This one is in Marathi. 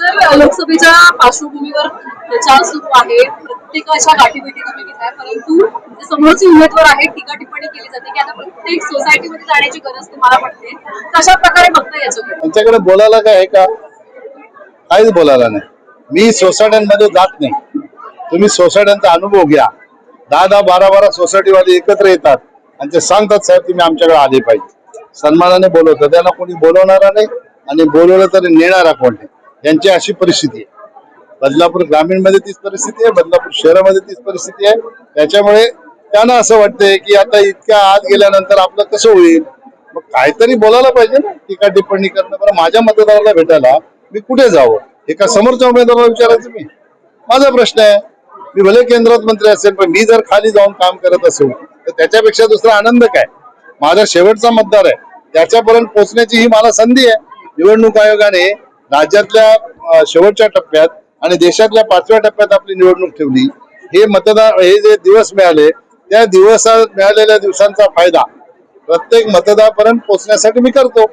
सर लोकसभेच्या पार्श्वभूमीवर प्रचार सुरू आहे. प्रत्येकाच्या गाठीभेटी तुम्ही घेत आहे परंतु जे समोरचे उमेदवार आहेत टीका टिप्पणी केली जाते की आता प्रत्येक सोसायटीमध्ये जाण्याची गरज तुम्हाला पडते. कशा प्रकारे बघता याच्याकडे त्यांच्याकडे बोलायला काय आहे का? काहीच बोलायला नाही. मी सोसायट्यांमध्ये जात नाही. तुम्ही सोसायट्यांचा अनुभव घ्या. दहा दहा बारा बारा सोसायटीवाले एकत्र येतात आणि ते सांगतात साहेब तुम्ही आमच्याकडे आले पाहिजे. सन्मानाने बोलवतात. त्यांना कोणी बोलवणारा नाही आणि बोलवलं तरी नेणारा कोण नाही यांची अशी परिस्थिती आहे. बदलापूर ग्रामीणमध्ये तीच परिस्थिती आहे बदलापूर शहरामध्ये तीच परिस्थिती आहे. त्याच्यामुळे त्यांना असं वाटतंय की आता इतक्या आत गेल्यानंतर आपलं कसं होईल? मग काहीतरी बोलायला पाहिजे ना टीका टिप्पणी करणं. बरं माझ्या मतदाराला भेटायला मी कुठे जावं? एका समोरच्या उमेदवाराला विचारायचं मी? माझा प्रश्न आहे. मी भले केंद्रात मंत्री असेल पण मी जर खाली जाऊन काम करत असेल तर त्याच्यापेक्षा दुसरा आनंद काय? माझा शेवटचा मतदार आहे. त्याच्यापर्यंत पोहोचण्याची ही मला संधी आहे. निवडणूक आयोगाने राज्यातल्या शेवटच्या टप्प्यात आणि देशातल्या पाचव्या टप्प्यात आपली निवडणूक ठेवली. हे मतदार हे जे दिवस मिळाले त्या दिवसात मिळालेल्या दिवसांचा फायदा प्रत्येक मतदारापर्यंत पोहोचण्यासाठी मी करतो.